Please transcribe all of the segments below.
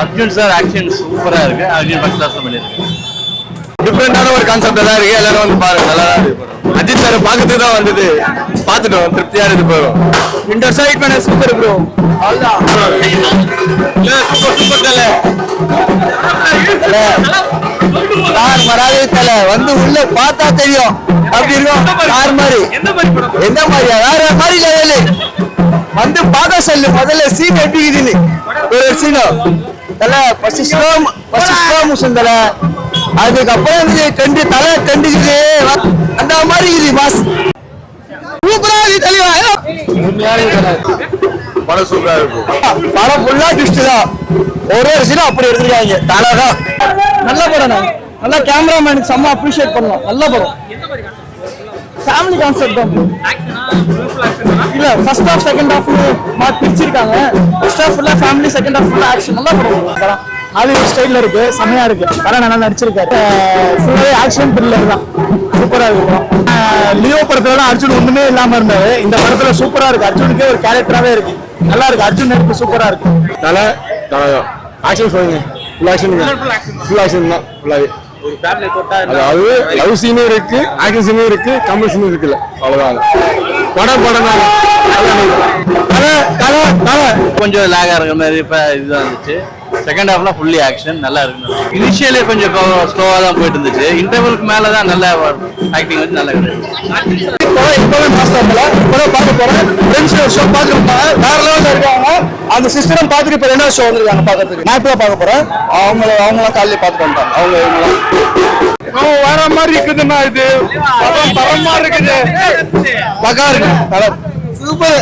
Arjun sir action சூப்பரா இருக்கு. Arjun first class பண்ணிருக்கு டிஃப்ரெண்டான ஒரு கான்செப்ட் தான் இருக்கு. எல்லாரும் வந்து பாருங்க நல்லா தான் இருக்கு. அஜித் சார் பார்க்கறதுக்கு தான் வந்தது. பார்த்துட்டோம் திருப்தியா இருக்கு போறோம் இந்த சைட் பண்ண சூப்பர் ப்ரோ கார் மராதே தல. வந்து உள்ள பார்த்தா தெரியும். அப்படி இருக்கும் கார் மாதிரி. எந்த மாதிரியா? வேற மாதிரி லெவலு வந்து பார்க்க சொல்லு முதல்ல சீன் எப்படி இருக்குதுன்னு. ஒரு சீனும் Thala first slow first slow motion Thala அதுக்கப்புறம் வந்து டெண்டு தலை டெண்டுக்குது அந்த மாதிரி இருக்குது பாஸ் சூப்பரா இருக்கு தலைவா படம் சூப்பரா இருக்கும் படம் ஃபுல்லா ட்விஸ்ட் தான். ஒரு ஒரு சீனும் அப்படி எடுத்துருக்காங்க. தலை தான். நல்ல படம் நல்லா கேமராமேனுக்கு செம்ம அப்ரிஷியேட் பண்ணலாம். நல்ல படம். ஃபேமிலி கான்செப்ட் தான் bro. இல்ல first half second half mark பிரிச்சிருக்காங்க. ஃபர்ஸ்ட் ஹாஃப் ஃபுல்லா ஃபேமிலி செகண்ட் ஹாஃப் ஃபுல்லா ஆக்ஷன் நல்லா படம் படம். ஹாலிவுட் ஸ்டைல்ல இருக்கு. செமையா இருக்கு. படம் நல்லா நடிச்சிருக்காரு. ஃபுல்லாவே ஆக்ஷன் த்ரில்லர் தான். சூப்பரா இருக்கு படம். அஹ் லியோ படத்துல அர்ஜுன் ஒண்ணுமே இல்லாம இருந்தாரு. இந்த படத்துல சூப்பரா இருக்கு. அர்ஜுனுக்கே ஒரு கேரக்டராவே இருக்கு. நல்லா இருக்கு. அர்ஜுன் நடிப்பு சூப்பரா இருக்கு. நல்லா ஆக்ஷன் சொல்லுங்க. ஃபுல் ஆக்ஷன் ஃபுல் ஆக்ஷன் தான். ஃபுல்லாவே அதாவது லவ் சீனும் இருக்கு ஆக்ஷன் சீனும் இருக்கு கமல் சீனும் இருக்குல்ல. அவ்வளவுதான். படம் படம் தான் கொஞ்சம் லேக் ஆகிற மாதிரி இப்போ இதுதான் இருந்துச்சு. செகண்ட் ஹாஃப்ல ஃபுல்லி ஆக்ஷன் நல்லா இருக்கு. இனிஷியலே கொஞ்சம் ஸ்லோவாக தான் போயிட்டு இருந்துச்சு. இன்டர்வலுக்கு மேலே தான் நல்ல ஆக்டிங் வந்து நல்லா கிடையாது இப்போ இப்பவே மாஸ்டர் போல இப்போ பார்க்க போறேன். ஃப்ரெண்ட்ஸ் ஷோ பார்த்துருப்பாங்க வேற லெவலில் இருக்காங்க. அந்த சிஸ்டரும் பார்த்துட்டு இப்போ ரெண்டாவது ஷோ வந்திருக்காங்க பார்க்கறதுக்கு. நான் இப்போ பார்க்க போறேன். அவங்கள அவங்களாம் காலையில பார்த்துட்டு வந்துட்டாங்க. அவங்க இவங்களாம் வேற மாதிரி இருக்குதுன்னா இது. படம் தரமா இருக்குது. பக்கா இருக்கு. சூப்பர்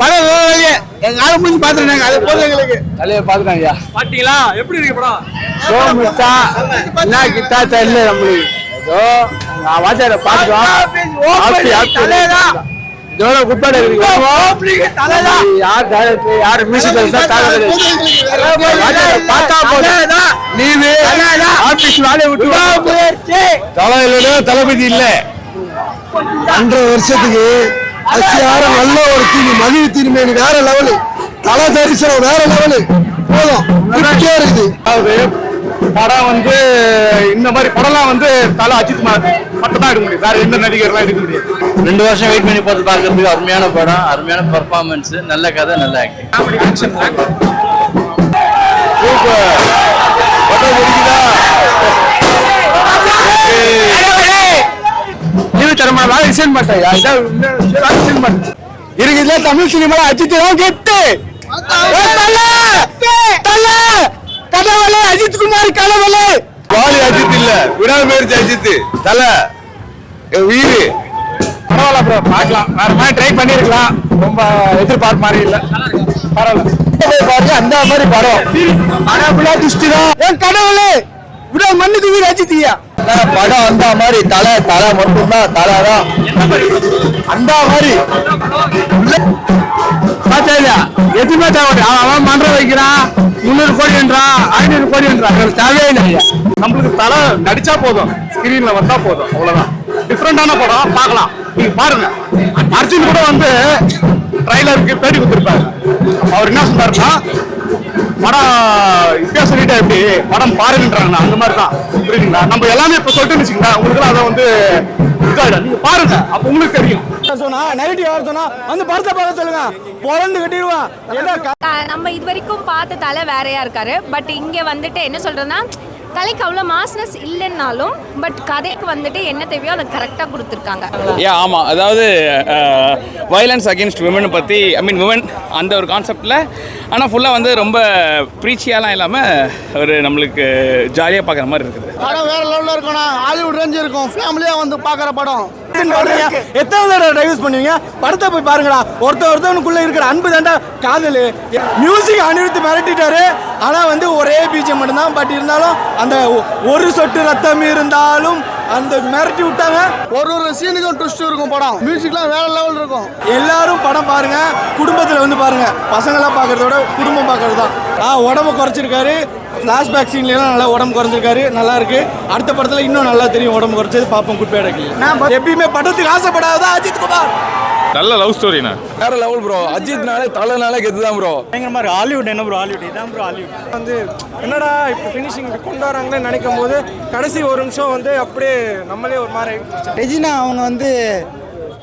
படம் வேலையே. எங்க ஆளு முடிஞ்சு பாத்துருந்தாங்க அது போதும் எங்களுக்கு. தலையை பாத்துட்டாங்க பாத்தீங்களா? எப்படி இருக்கு படம்? ஷோ மிச்சா என்ன கிட்டா தெரியல நம்மளுக்கு. வாத்தியார பாத்துக்கலாம் இதோட குப்பாடு யார் யார் மியூசிக் பார்த்தா போதும். நீவு ஆபீஸ் வேலையை விட்டு தலையில தளபதி இல்ல. ஒன்றரை வருஷத்துக்கு அசியார நல்ல ஒரு தீனி மதிய தீனி வேற லெவலு தலை தரிசனம் வேற லெவலு போதும். இருக்குது. படம் வந்து இந்த மாதிரி படம்லாம் வந்து தலை அஜித் மட்டும் தான் எடுக்க முடியும். வேற எந்த நடிகர்லாம் எடுக்க முடியாது. ரெண்டு வருஷம் வெயிட் பண்ணி பார்த்து பார்க்கறதுக்கு அருமையான படம் அருமையான பர்ஃபார்மன்ஸ் நல்ல கதை நல்ல ஆக்டிங் சூப்பர் படம் முடிக்குதா தரமா வேலை இதான் பண்ண இருக்குதுல தமிழ் சினிமால அஜித் தான் கெட்டு. கடவுளே அஜித் குமார் கடவுளே. வாலி அஜித் இல்ல விடாமேரிச்சு அஜித். தல உயிர். பரவாயில்ல ப்ரோ பார்க்கலாம். வேற மாதிரி ட்ரை பண்ணிருக்கலாம். ரொம்ப எதிர்பார்ப்பு மாதிரி இல்ல. பரவாயில்ல. பாருங்க அந்த மாதிரி படம். படம் ஃபுல்லா தான் என் கடவுளே விட மண்ணுக்கு வீடு அஜித்தியா படம் அந்த மாதிரி தலை தலை மட்டும்தான் தலை தான் அந்த மாதிரி. பார்த்தா இல்லையா? எதுவுமே தேவை அவன் மன்றம் வைக்கிறான். முந்நூறு கோடி என்றா? ஐநூறு கோடி என்றா? எங்களுக்கு தேவையே இல்லை ஐயா நம்மளுக்கு தலை நடிச்சா போதும். ஸ்கிரீன்ல வந்தா போதும். அவ்வளவுதான். டிஃப்ரெண்டான படம் பார்க்கலாம். நீங்க பாருங்க. அர்ஜுன் கூட வந்து ட்ரைலருக்கு பேட்டி கொடுத்துருப்பாரு. அவர் என்ன சொன்னாருன்னா படம் எப்படி படம் பாருங்கன்றாங்க. அந்த மாதிரி தான் புரியுதுங்களா? நம்ம எல்லாமே இப்ப சொல்லிட்டு வச்சுக்கோங்களேன். உங்களுக்கு அதை வந்து இதாயிடும். நீங்க பாருங்க. அப்ப உங்களுக்கு தெரியும். சொன்னா நெகட்டிவ் யார் சொன்னா வந்து படத்தை பார்க்க சொல்லுங்க. பொறந்து கட்டிடுவான். நம்ம இது வரைக்கும் பார்த்த தலை வேறையா இருக்காரு. பட் இங்க வந்துட்டு என்ன சொல்றதுன்னா தலைக்கு அவ்வளோ மாஸ்னஸ் இல்லைன்னாலும் பட் கதைக்கு வந்துட்டு என்ன தேவையோ அதை கரெக்டாக கொடுத்துருக்காங்க. ஏ ஆமாம் அதாவது வயலன்ஸ் அகேன்ஸ்ட் விமனை பற்றி ஐ மீன் விமன் அந்த ஒரு கான்செப்டில் ஆனால் ஃபுல்லாக வந்து ரொம்ப ப்ரீச்சியாலாம் இல்லாமல் ஒரு நம்மளுக்கு ஜாலியாக பார்க்குற மாதிரி இருக்குது. படம் வேற லெவல்ல இருக்கணும் ஹாலிவுட் ரேஞ்ச் இருக்கும். ஃபேமிலியா வந்து பாக்குற படம். எத்தனை தடவை டைவர்ஸ் பண்ணுவீங்க? படத்தை போய் பாருங்களா ஒருத்தர் ஒருத்தவனுக்குள்ள இருக்கிற அன்பு தாண்டா காதல். மியூசிக் அனிருத்து மிரட்டிட்டாரு. ஆனா வந்து ஒரே பீஜம் மட்டும்தான். பட் இருந்தாலும் அந்த ஒரு சொட்டு ரத்தம் இருந்தாலும் அந்த மிரட்டி விட்டாங்க. ஒரு ஒரு சீனுக்கும் ட்விஸ்ட் இருக்கும் படம். மியூசிக்லாம் வேற லெவல் இருக்கும். எல்லாரும் படம் பாருங்க. குடும்பத்தில் வந்து பாருங்க. பசங்களாம் பார்க்கறத விட குடும்பம் பார்க்கறது தான் ஆ உடம்பு குறைச்சிருக்காரு. ஃப்ளாஷ்பேக் சீன்லாம் நல்லா உடம்பு குறைஞ்சிருக்காரு. நல்லா இருக்கு. அடுத்த படத்தில் இன்னும் நல்லா தெரியும் உடம்பு குறைச்சது பார்ப்போம் குட் பேடக்கு நான் எப்பயுமே படத்துக்கு ஆசைப்படாததா அஜித் குமார்? நல்ல லவ் ஸ்டோரிண்ணா. வேற லெவல் ப்ரோ அஜித்னாலே தலைனாலே கெத்து தான் ப்ரோ பயங்கரமா இருக்கு ஹாலிவுட் என்ன ப்ரோ ஹாலிவுட் இதான் ப்ரோ ஹாலிவுட் வந்து என்னடா இப்போ ஃபினிஷிங் கொண்டு வராங்கன்னு நினைக்கும் போது கடைசி ஒரு நிமிஷம் வந்து அப்படியே நம்மளே ஒரு மாதிரி ரெஜினா அவங்க வந்து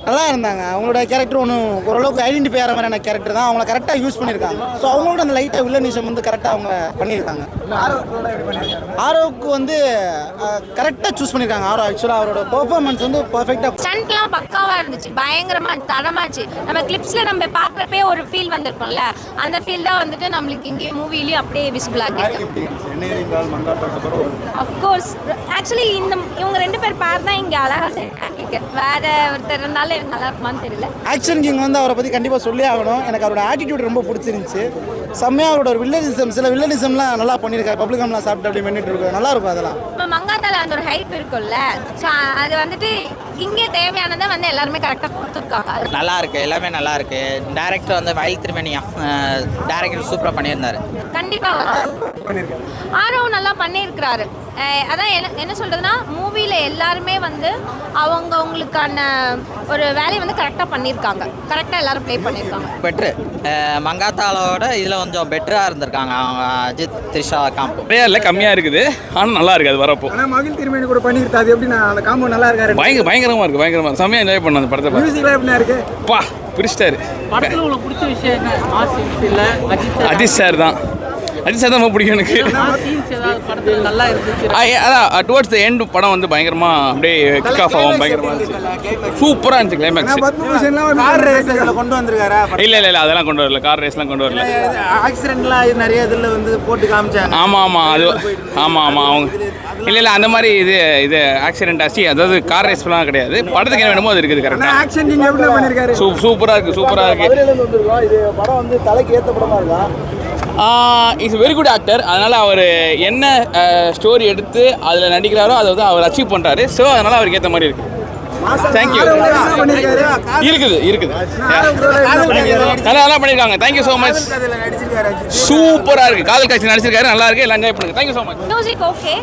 நல்லா இருந்தாங்க அவங்களோட கேரக்டர் ஒன்றும் ஓரளவுக்கு ஐடென்டிஃபை ஆகிற மாதிரியான கேரக்டர் தான் அவங்கள கரெக்டாக யூஸ் பண்ணியிருக்காங்க. ஸோ அவங்களோட அந்த லைட்டாக வில்லனிசம் வந்து கரெக்டாக அவங்க பண்ணியிருக்காங்க. ஆரோவுக்கு வந்து கரெக்டாக சூஸ் பண்ணியிருக்காங்க. ஆரோ ஆக்சுவலாக அவரோட பர்ஃபார்மன்ஸ் வந்து பர்ஃபெக்டாக ஸ்டண்ட்லாம் பக்காவாக இருந்துச்சு. பயங்கரமா தரமாச்சு நம்ம கிளிப்ஸில் நம்ம பார்க்குறப்பே ஒரு ஃபீல் வந்திருக்கோம்ல. அந்த ஃபீல் தான் வந்துட்டு நம்மளுக்கு இங்கே மூவிலையும் அப்படியே விசிபிளாக ஆகிருக்கு அஃப்கோர்ஸ் ஆக்சுவலி இந்த இவங்க ரெண்டு பேர் பேர் தான் இங்கே அழகா வேற ஒருத்தர் இருந்தாலும் எனக்கு நல்லா இருக்குமான்னு தெரியல. ஆக்ஷன் கிங் வந்து அவரை பற்றி கண்டிப்பாக சொல்லி ஆகணும். எனக்கு அவரோட ஆட்டிடியூட் ரொம்ப பிடிச்சிருந்துச்சு. செம்மையாக அவரோட ஒரு வில்லனிசம் சில வில்லனிசம்லாம் நல்லா பண்ணியிருக்காரு. பப்ளிகம்லாம் சாப்பிட்டு அப்படி பண்ணிட்டு இருக்கோம் நல்லா இருக்கும் அதெல்லாம். இப்போ மங்காத்தால அந்த ஒரு ஹைப் இருக்கும்ல. ஸோ அது வந்துட்டு இங்கே தேவையானதை வந்து எல்லாருமே கரெக்டாக கொடுத்துருக்காங்க. நல்லா இருக்கு எல்லாமே நல்லா இருக்கு டேரக்டர் வந்து வயல் திருமணியா டேரக்டர் சூப்பராக பண்ணியிருந்தாரு. கண்டிப்பா ஆரவ் நல்லா பண்ணியிருக்கிறாரு. அதான் என்ன என்ன சொல்றதுன்னா மூவியில் எல்லாருமே வந்து அவங்க அவங்களுக்கான ஒரு வேலையை வந்து கரெக்டாக பண்ணியிருக்காங்க. கரெக்டாக எல்லாரும் ப்ளே பண்ணியிருக்காங்க. பெட்ரு மங்காத்தாலோட இதில் கொஞ்சம் பெட்டராக இருந்திருக்காங்க அவங்க அஜித் த்ரிஷா காம்போ நிறையா இல்லை கம்மியாக இருக்குது. ஆனால் நல்லா இருக்குது அது வரப்போ. ஆனால் மகிழ் திருமணி கூட பண்ணியிருக்கா? அது எப்படி நான் அந்த காம்போ நல்லா இருக்காரு பயங்கர பயங்கரமாக இருக்குது பயங்கரமாக இருக்கு. செம்மையாக என்ஜாய் பண்ண அந்த படத்தை மியூசிக்லாம் எப்படின்னா இருக்கு? பா பிரிச்சிட்டாரு படத்தில் உங்களுக்கு பிடிச்ச விஷயம் என்ன? இல்ல அஜித் சார்? அஜித் சார் தான். அஜித் சார் தான் ரொம்ப பிடிக்கும் எனக்கு. அதான் டுவர்ட்ஸ் த எண்ட் படம் வந்து பயங்கரமா அப்படியே கிக் ஆஃப் ஆகும் பயங்கரமா இருந்துச்சு. சூப்பராக இருந்துச்சு கிளைமேக்ஸ் பத்மபூஷன்லாம் கார் ரேஸ் கொண்டு வந்திருக்காரா? இல்லை இல்லை இல்லை அதெல்லாம் கொண்டு வரல. கார் ரேஸ்லாம் கொண்டு வரல. ஆக்சிடென்ட்லாம் நிறைய இதில் வந்து போட்டு காமிச்சாங்க. ஆமாம் ஆமாம் அது ஆமாம் ஆமாம் அவங்க இல்லை இல்லை அந்த மாதிரி இது இது ஆக்சிடென்ட் ஆச்சு. அதாவது கார் ரேஸ்லாம் கிடையாது. படத்துக்கு என்ன வேணுமோ அது இருக்குது கரெக்டாக ஆக்ஷன் சூப்பராக இருக்குது சூப்பராக இருக்குது இது படம் வந்து தலைக்கு ஏற்ற படமாக இருக்கா? இஸ் வெரி குட் ஆக்டர் அதனால் அவர் என்ன ஸ்டோரி எடுத்து அதில் நடிக்கிறாரோ அதை வந்து அவர் அச்சீவ் பண்ணுறாரு ஸோ அதனால் அவருக்கு ஏற்ற மாதிரி இருக்குது தேங்க்யூ இருக்குது இருக்குது. நல்லா நல்லா பண்ணியிருக்காங்க தேங்க்யூ ஸோ மச் சூப்பராக இருக்குது காதல் காட்சி நடிச்சிருக்காரு. நல்லா இருக்கு. எல்லாம் என்ஜாய் பண்ணுங்க. Thank you so much music okay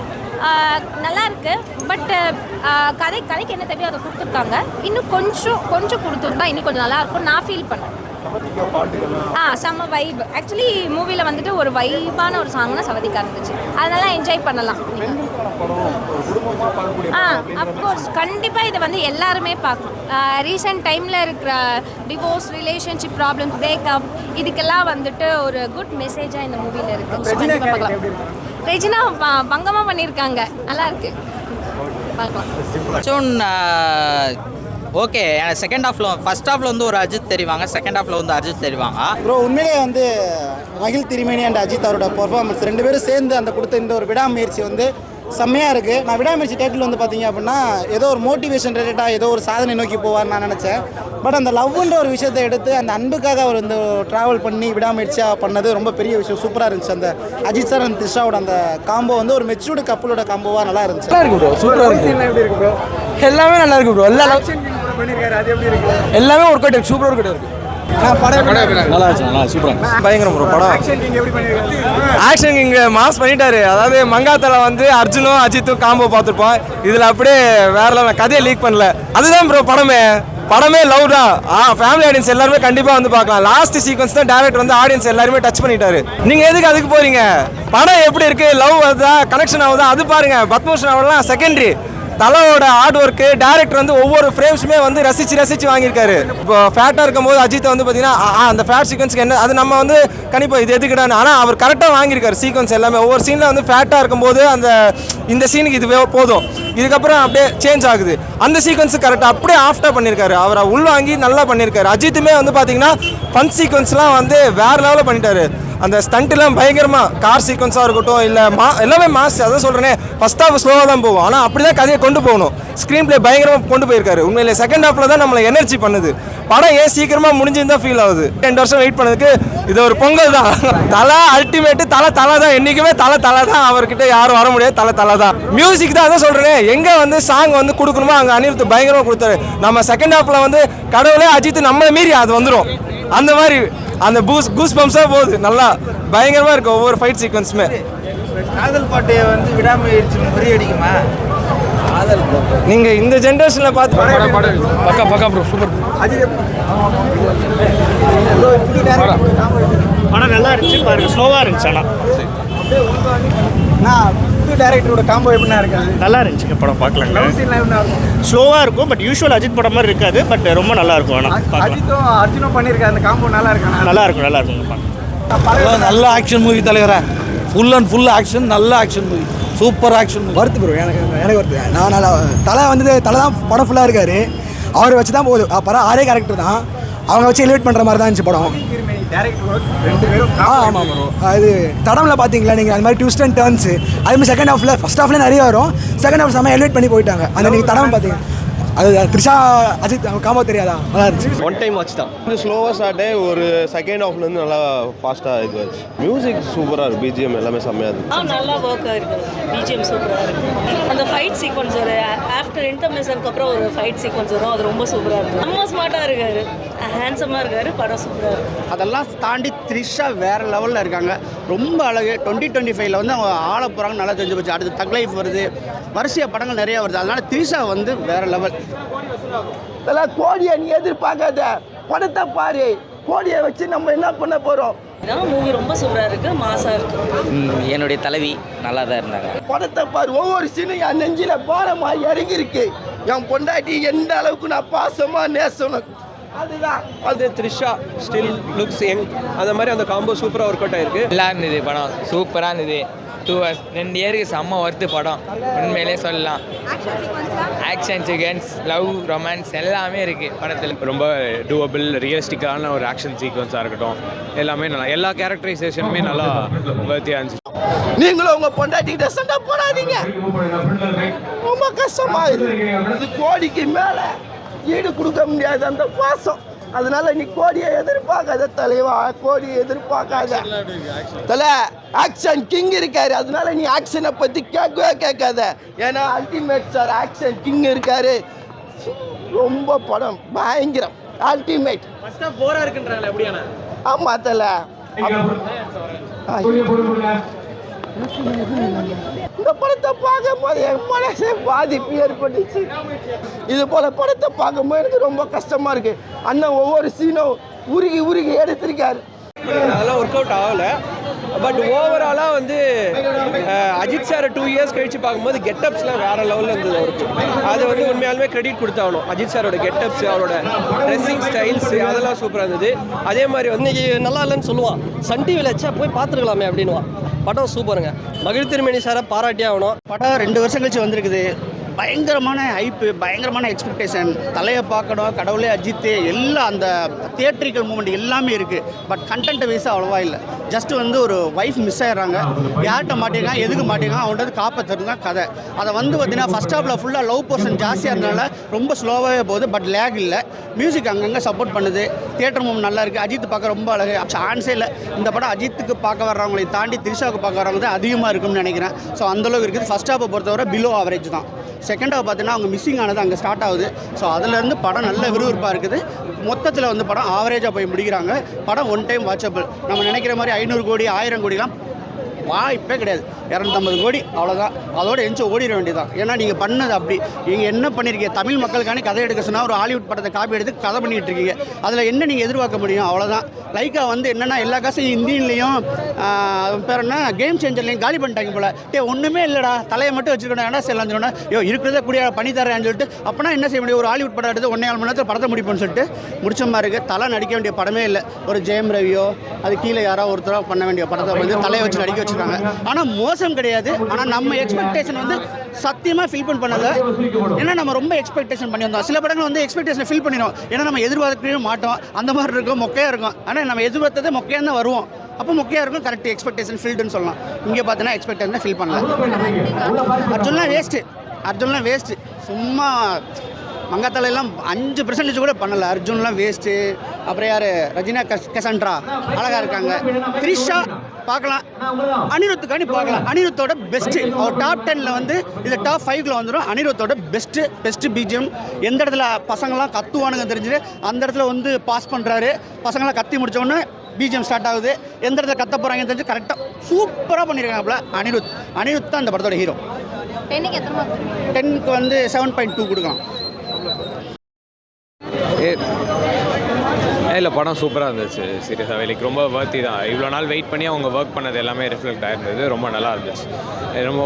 நல்லா இருக்கு. பட் கதை கதைக்கு என்ன தேவையோ அதை கொடுத்துருக்காங்க? இன்னும் கொஞ்சம் கொஞ்சம் கொடுத்துருந்தா இன்னும் கொஞ்சம் நல்லா இருக்கும். நான் ஃபீல் பண்ணேன். ஆ செம்ம வைப் ஆக்சுவலி மூவியில் வந்துட்டு ஒரு வைபான ஒரு சாங்னா சவதிக்கா இருந்துச்சு அதனால என்ஜாய் பண்ணலாம். ஆ அஃப்கோர்ஸ் கண்டிப்பாக இதை வந்து எல்லாருமே பார்க்கணும். ரீசெண்ட் டைமில் இருக்கிற டிவோர்ஸ் ரிலேஷன்ஷிப் ப்ராப்ளம்ஸ் பிரேக்கப் இதுக்கெல்லாம் வந்துட்டு ஒரு குட் மெசேஜாக இந்த மூவியில் இருக்குது கண்டிப்பாக பார்க்கலாம். ரெஜினா ப- பங்கமா பண்ணியிருக்காங்க. நல்லா இருக்கு. பார்க்கலாம். ஓகே செகண்ட் ஹாஃப்ல ஃபர்ஸ்ட் ஹாஃப்ல வந்து ஒரு அஜித் தெரிவாங்க செகண்ட் ஹாஃப்ல வந்து அஜித் தெரிவாங்க. ப்ரோ உண்மையிலேயே வந்து மகிழ் திருமேனி அண்ட் அஜித் அவரோட பெர்ஃபார்மன்ஸ் ரெண்டு பேரும் சேர்ந்து அந்த கொடுத்த இந்த ஒரு விடாமுயற்சி வந்து செம்மையாக இருக்குது நான் விடாமுயற்சி டைட்டில் வந்து பார்த்தீங்க அப்படின்னா ஏதோ ஒரு மோட்டிவேஷன் ரிலேட்டாக ஏதோ ஒரு சாதனை நோக்கி போவார் நான் நினச்சேன். பட் அந்த லவ்ன்ற ஒரு விஷயத்தை எடுத்து அந்த அன்புக்காக அவர் இந்த ட்ராவல் பண்ணி விடாமுயற்சியாக பண்ணது ரொம்ப பெரிய விஷயம். சூப்பராக இருந்துச்சு. அந்த அஜித் சார் அண்ட் த்ரிஷாவோட அந்த காம்போ வந்து ஒரு மெச்சூர்டு கப்பலோட காம்போவாக நல்லா இருந்துச்சு. நல்லா இருக்கு ப்ரோ சூப்பராக இருக்கு. எப்படி இருக்கு ப்ரோ எல்லாமே நல்லா இருக்கு ப்ரோ எல்லா எல்லாமே ஒர்க் அவுட் சூப்பராக ஒர்க் அவுட் இருக்கு. நான் படம் எப்படி நல்லா இருந்துச்சு நல்லா சூப்பராக பயங்கரம் ப்ரோ படம். ஆக்ஷன் இங்க மாஸ் பண்ணிட்டாரு. அதாவது மங்காத்தால வந்து அர்ஜுனும் அஜித்தும் காம்போ பார்த்துருப்போம். இதுல அப்படியே வேற level. கதையை லீக் பண்ணல. அதுதான் ப்ரோ படமே. படமே லவ் தான் ஆ ஃபேமிலி ஆடியன்ஸ் எல்லாருமே கண்டிப்பா வந்து பார்க்கலாம். லாஸ்ட் சீக்வன்ஸ் தான் டேரக்டர் வந்து ஆடியன்ஸ் எல்லாருமே டச் பண்ணிட்டாரு. நீங்க எதுக்கு அதுக்கு போறீங்க? படம் எப்படி இருக்கு? லவ் வருதா? கனெக்ஷன் ஆகுதா? அது பாருங்க. பத்மபூஷன் அவர்லாம் செகண்டரி தலோட ஹார்ட் ஒர்க்கு டேரக்டர் வந்து ஒவ்வொரு ஃப்ரேம்ஸுமே வந்து ரசித்து ரசித்து வாங்கியிருக்காரு. இப்போ ஃபேட்டாக இருக்கும்போது அஜித் வந்து பார்த்தீங்கன்னா அந்த ஃபேட் சீக்வன்ஸ்க்கு என்ன அது நம்ம வந்து கண்டிப்பாக இது எதுக்குடான்னு ஆனால் அவர் கரெக்டாக வாங்கியிருக்காரு சீக்வன்ஸ் எல்லாமே. ஒவ்வொரு சீனில் வந்து ஃபேட்டாக இருக்கும்போது அந்த இந்த சீனுக்கு இது போதும். இதுக்கப்புறம் அப்படியே சேஞ்ச் ஆகுது. அந்த சீக்வன்ஸ் கரெக்டாக அப்படியே ஆஃப்டாக பண்ணியிருக்காரு. அவரை உள்வாங்கி நல்லா பண்ணியிருக்காரு. அஜித்துமே வந்து பார்த்தீங்கன்னா ஃபன் சீக்வன்ஸ்லாம் வந்து வேறு லெவலில் பண்ணிட்டாரு. அந்த ஸ்டண்ட்லாம் பயங்கரமாக கார் சீக்வன்ஸாக இருக்கட்டும் இல்லை மா எல்லாமே மாஸ் அதான் சொல்கிறேனே ஃபஸ்ட் ஹாஃப் ஸ்லோவாக தான் போகும். ஆனால் அப்படி தான் கதையை கொண்டு போகணும். ஸ்க்ரீன் ப்ளே பயங்கரமாக கொண்டு போயிருக்காரு. உண்மையிலே செகண்ட் ஹாஃபில் தான் நம்மளை எனர்ஜி பண்ணுது. படம் ஏன் சீக்கிரமாக முடிஞ்சுன்னு தான் ஃபீல் ஆகுது. ரெண்டு வருஷம் வெயிட் பண்ணதுக்கு இது ஒரு பொங்கல் தான். தலை அல்டிமேட்டு தலை தலை தான். என்றைக்குமே தலை தலை தான். அவர்கிட்ட யாரும் வர முடியாது. தலை தலை தான். மியூசிக் தான் அதான் சொல்கிறேன் எங்கே வந்து சாங் வந்து கொடுக்கணுமோ அங்கே அனிருத் பயங்கரமாக கொடுத்தாரு. நம்ம செகண்ட் ஹாஃபில் வந்து கடவுளே அஜித் நம்மளை மீறி அது வந்துடும் அந்த மாதிரி அந்த பூஸ் கூஸ் பம்ப்ஸாக போகுது. நல்லா பயங்கரமாக இருக்கும் ஒவ்வொரு ஃபைட் சீக்வன்ஸுமே காதல் பாட்டையை வந்து விடாமுயற்சி முறியடிக்குமா? நீங்கள் இந்த ஜென்ரேஷனில் பார்த்து பக்கா பக்கா ப்ரோ சூப்பர் படம் நல்லா இருந்துச்சு பாருங்க. ஸ்லோவாக இருந்துச்சு ஆனால் புது டேரக்டரோட காம்போ எப்படின்னா இருக்காது நல்லா இருந்துச்சுங்க படம் பார்க்கலாங்க. ஸ்லோவாக இருக்கும். பட் யூஷுவல் அஜித் படம் மாதிரி இருக்காது பட் ரொம்ப நல்லா இருக்கும். ஆனால் அஜித்தும் அர்ஜுனும் பண்ணியிருக்காரு அந்த காம்போ நல்லா இருக்கு? நல்லா இருக்கும் நல்லா இருக்கும் நல்ல ஆக்ஷன் மூவி தலைவரா. ஃபுல் அண்ட் ஃபுல் ஆக்ஷன் நல்ல ஆக்ஷன் மூவி சூப்பர் ஆக்ஷன் வருத்து ப்ரோ எனக்கு எனக்கு வருது நான் நல்லா தலை வந்து தலை தான் படம் ஃபுல்லாக இருக்காரு. அவரை வச்சு தான் போகுது. படம் ஆரே கேரக்டர் தான். அவங்க வச்சு எலிவேட் பண்ணுற மாதிரி தான் இருந்துச்சு படம். ஆ ஆமாம் ப்ரோ அது தடம்ல பார்த்தீங்களா நீங்கள் அந்த மாதிரி ட்விஸ்ட் அண்ட் டர்ன்ஸு அதே மாதிரி செகண்ட் ஹாஃபில் ஃபஸ்ட் ஹாஃப்ல நிறைய வரும். செகண்ட் ஹாஃப் செம்ம எலிவேட் பண்ணி போயிட்டாங்க. அந்த நீங்கள் தடம் பார்த்தீங்க அது த்ரிஷா அஜித் காம்போ தெரியாதா? நல்லா இருந்துச்சு. ஒன் டைம் வாட்ச் தான். கொஞ்சம் ஸ்லோவாக ஸ்டார்ட்டு ஒரு செகண்ட் ஹாஃப்லேருந்து நல்லா ஃபாஸ்ட்டாக இது ஆச்சு. மியூசிக் சூப்பராக இருக்குது பிஜிஎம் எல்லாமே செம்மையாக இருக்குது ஆ நல்லா ஒர்க்காக இருக்குது பிஜிஎம் சூப்பராக இருக்குது அந்த ஃபைட் சீக்வன்ஸ் ஒரு ஆஃப்டர் இன்டர்மிஷனுக்கு அப்புறம் ஒரு ஃபைட் சீக்வன்ஸ் வரும். அது ரொம்ப சூப்பராக இருக்குது ரொம்ப ஸ்மார்ட்டாக இருக்காரு. ஹேண்ட்ஸமாக இருக்காரு. படம் சூப்பராக இருக்குது அதெல்லாம் தாண்டி த்ரிஷா வேற லெவலில் இருக்காங்க. ரொம்ப அழகு. டுவெண்ட்டி டுவெண்ட்டி ஃபைவ்ல வந்து அவங்க ஆள போகிறாங்க நல்லா தெரிஞ்சு போச்சு. அடுத்து தக் லைஃப் வருது. வரிசையாக படங்கள் நிறைய வருது. அதனால த்ரிஷா வந்து வேற லெவல் இதெல்லாம் கோடியை நீ எதிர்பார்க்காத. படத்தை பாரு. கோடியை வச்சு நம்ம என்ன பண்ண போகிறோம் இதான் மூவி ரொம்ப சூப்பராக இருக்குது மாசாக இருக்குது என்னுடைய தலைவி நல்லா தான் இருந்தாங்க. படத்தை பாரு ஒவ்வொரு சீனும் என் நெஞ்சில பாரமா இறங்கி இருக்கு என் பொண்டாட்டி எந்த அளவுக்கு நான் பாசமா நேசணும். அதுதான். அது த்ரிஷா ஸ்டில் லுக்ஸ் யங். அந்த மாதிரி அந்த காம்போ சூப்பராக ஒர்க் அவுட் ஆயிருக்கு. நல்லா இருந்தது படம். சூப்பராக இருந்தது. டூ ஹவர்ஸ் ரெண்டு இயருக்கு செம்ம ஒர்த்து படம். உண்மையிலே சொல்லலாம். ஆக்ஷன் சிகன்ஸ் லவ் ரொமான்ஸ் எல்லாமே இருக்குது படத்தில். ரொம்ப டூவபிள் ரியலிஸ்டிக்கான ஒரு ஆக்ஷன் சீக்வன்ஸாக இருக்கட்டும். எல்லாமே நல்லா எல்லா கேரக்டரைசேஷனுமே நல்லா வர்த்தியாக இருந்துச்சு. நீங்களும் உங்க பொண்டாட்டிகிட்ட சண்டை போடாதீங்க. ரொம்ப கஷ்டமா இருக்கு இது கோடிக்கு மேல ஈடு கொடுக்க முடியாது அந்த பாசம். அதனால நீ கோடியை எதிர்பார்க்காத தலைவா கோடியை எதிர்பார்க்காத. தல ஆக்ஷன் கிங் இருக்காரு. அதனால நீ ஆக்ஷனை பத்தி கேட்கவே கேட்காத. ஏன்னா அல்டிமேட் சார் ஆக்ஷன் கிங் இருக்காரு. ரொம்ப படம் பயங்கரம். அல்டிமேட் போரா இருக்குன்றாங்களே எப்படியான ஆமா தல. இந்த படத்தை பார்க்கும்போது என் மனசே பாதிப்பு ஏற்பட்டுச்சு. இது போல படத்தை பார்க்கும்போது எனக்கு ரொம்ப கஷ்டமா இருக்கு. அண்ணன் ஒவ்வொரு சீனும் உருகி உருகி எடுத்திருக்காரு. அதெல்லாம் ஒர்க் அவுட் ஆகலை. பட் ஓவராலாக வந்து அஜித் சாரை டூ இயர்ஸ் கழித்து பார்க்கும்போது கெட்டப்ஸ்லாம் வேற லெவலில் இருந்தது அவருக்கு. அது வந்து உண்மையாலுமே கிரெடிட் கொடுத்தாகணும் அஜித் சாரோட கெட்டப்ஸ் அவரோட ட்ரெஸ்ஸிங் ஸ்டைல்ஸ் அதெல்லாம் சூப்பராக இருந்தது. அதே மாதிரி வந்து இன்றைக்கி நல்லா இல்லைன்னு சொல்லுவான். சன் டிவியில் வச்சா போய் பார்த்துருக்கலாமே அப்படின்னுவான். படம் சூப்பருங்க மகிழ் திருமணி சாரை பாராட்டியே ஆகணும். படம் ரெண்டு வருஷம் கழிச்சு வந்திருக்குது. பயங்கரமான ஹைப்பு பயங்கரமான எக்ஸ்பெக்டேஷன் தலையை பார்க்கணும் கடவுளே அஜித்து எல்லாம் அந்த தியேட்ரிக்கல் மூமெண்ட் எல்லாமே இருக்குது பட் கண்டென்ட் வைஸ் அவ்வளோவா இல்லை. ஜஸ்ட் வந்து ஒரு ஒய்ஃப் மிஸ் ஆயிடுறாங்க. யார்கிட்ட மாட்டேங்க எதுக்கு மாட்டேங்க அவன்கிட்ட வந்து காப்பாற்றுறது தான் கதை. அதை வந்து பார்த்தீங்கன்னா ஃபஸ்ட் ஹாஃபில் ஃபுல்லாக லவ் போர்ஷன் ஜாஸ்தியாக இருந்தனால ரொம்ப ஸ்லோவாகவே போகுது பட் லேக் இல்லை. மியூசிக் அங்கங்கே சப்போர்ட் பண்ணுது. தியேட்டர் மூமெண்ட் நல்லா இருக்குது அஜித் பார்க்க ரொம்ப அழகு. சான்ஸே இல்லை. இந்த படம் அஜித்துக்கு பார்க்க வர்றவங்களை தாண்டி திரிஷாவுக்கு பார்க்க வர்றவங்க தான் அதிகமாக இருக்கும்னு நினைக்கிறேன். ஸோ அந்தளவுக்கு இருக்குது. ஃபஸ்ட் ஹாஃபை பொறுத்தவரை பிலோ ஆவரேஜ் தான். செகண்ட் ஹாஃப் பார்த்தீங்கன்னா அவங்க மிஸ்ஸிங் ஆனது அங்கே ஸ்டார்ட் ஆகுது. ஸோ அதுலேருந்து படம் நல்ல விறுவிறுப்பாக இருக்குது. மொத்தத்தில் வந்து படம் ஆவரேஜாக போய் முடிக்கிறாங்க. படம் ஒன் டைம் வாட்சபிள் நம்ம நினைக்கிற மாதிரி ஐநூறு கோடி ஆயிரம் கோடிலாம் வாய்ப்பே கிடையாது. இரநூத்தம்பது கோடி அவ்வளோதான் அதோட எஞ்சி ஓடிட வேண்டியதான் ஏன்னா நீங்கள் பண்ணது அப்படி. நீங்கள் என்ன பண்ணியிருக்கீங்க தமிழ் மக்களுக்கான கதை எடுக்க சொன்னால் ஒரு ஹாலிவுட் படத்தை காப்பி எடுத்து கதை பண்ணிகிட்டு இருக்கீங்க. அதில் என்ன நீங்கள் எதிர்பார்க்க முடியும்? அவ்வளோதான் லைக்கா வந்து என்னென்னா எல்லா காசும் இந்தியன்லேயும் பேர் என்ன? கேம் சேஞ்சர்லையும் காலி பண்ணிட்டாங்க போல. டே ஒன்றுமே இல்லைடா. தலையை மட்டும் வச்சுக்கணும். என்ன செய்யலாம் சொன்னா ஐயோ இருக்கிறத கூடிய பண்ணி தரேன்னு சொல்லிட்டு அப்போனா என்ன செய்ய முடியும்? ஒரு ஹாலிவுட் படம் எடுத்து ஒன்றே நாலு மணி நேரத்தில் படத்தை முடிப்போம்னு சொல்லிட்டு முடிச்ச மாதிரி இருக்குது தலை நடிக்க வேண்டிய படமே இல்லை. ஒரு ஜெயம் ரவியோ அது கீழே யாரோ ஒருத்தரோ பண்ண வேண்டிய படத்தை வந்து தலையை வச்சு நடிக்க வச்சு வச்சுருக்காங்க. ஆனால் மோசம் கிடையாது. ஆனால் நம்ம எக்ஸ்பெக்டேஷன் வந்து சத்தியமாக ஃபீல் பண்ண பண்ணல. ஏன்னா நம்ம ரொம்ப எக்ஸ்பெக்டேஷன் பண்ணி வந்தோம் சில படங்கள் வந்து எக்ஸ்பெக்டேஷன் ஃபீல் பண்ணிடும் ஏன்னா நம்ம எதிர்பார்க்கவே மாட்டோம். அந்த மாதிரி இருக்கும் மொக்கையாக இருக்கும். ஆனால் நம்ம எதிர்பார்த்ததே மொக்கையாக தான் வருவோம். அப்போ மொக்கையாக இருக்கும் கரெக்ட் எக்ஸ்பெக்டேஷன் ஃபீல்டுன்னு சொல்லலாம். இங்கே பார்த்தீங்கன்னா எக்ஸ்பெக்டேஷன் ஃபீல் பண்ணல. அர்ஜுன்லாம் வேஸ்ட்டு அர்ஜுன்லாம் வேஸ்ட்டு சும்மா மங்காத்தால எல்லாம் அஞ்சு பர்சன்டேஜ் கூட பண்ணல. அர்ஜுன்லாம் வேஸ்ட்டு அப்புறம் யார்? ரஜினா கஸ் கசன்ட்ரா. அழகாக இருக்காங்க. த்ரிஷா பார்க்கலாம். அனிருத்துக்காண்டி பார்க்கலாம். அனிருத்தோட பெஸ்ட்டு அவர் டாப் டென்னில் வந்து இது டாப் ஃபைவ்ல வந்துடும் அனிருத்தோட பெஸ்ட்டு பெஸ்ட்டு பிஜிஎம் எந்த இடத்துல பசங்களாம் கத்துவானுங்க தெரிஞ்சுது. அந்த இடத்துல வந்து பாஸ் பண்ணுறாரு பசங்களாம் கத்தி முடிச்ச உடனே பிஜிஎம் ஸ்டார்ட் ஆகுது. எந்த இடத்துல கத்த போகிறாங்கன்னு தெரிஞ்சு கரெக்டாக சூப்பராக பண்ணியிருக்காங்கப்பல அனிருத். அனிருத் தான் அந்த படத்தோட ஹீரோ டென்னுக்கு வந்து செவன் பாயிண்ட் டூ கொடுக்கலாம். இல்லை படம் சூப்பராக இருந்துச்சு சீரியஸாக லைக் ரொம்ப வர்த்தி தான். இவ்வளோ நாள் வெயிட் பண்ணி அவங்க ஒர்க் பண்ணது எல்லாமே ரிஃப்ளெக்ட் ஆயிருந்தது. ரொம்ப நல்லா இருந்துச்சு. ரொம்ப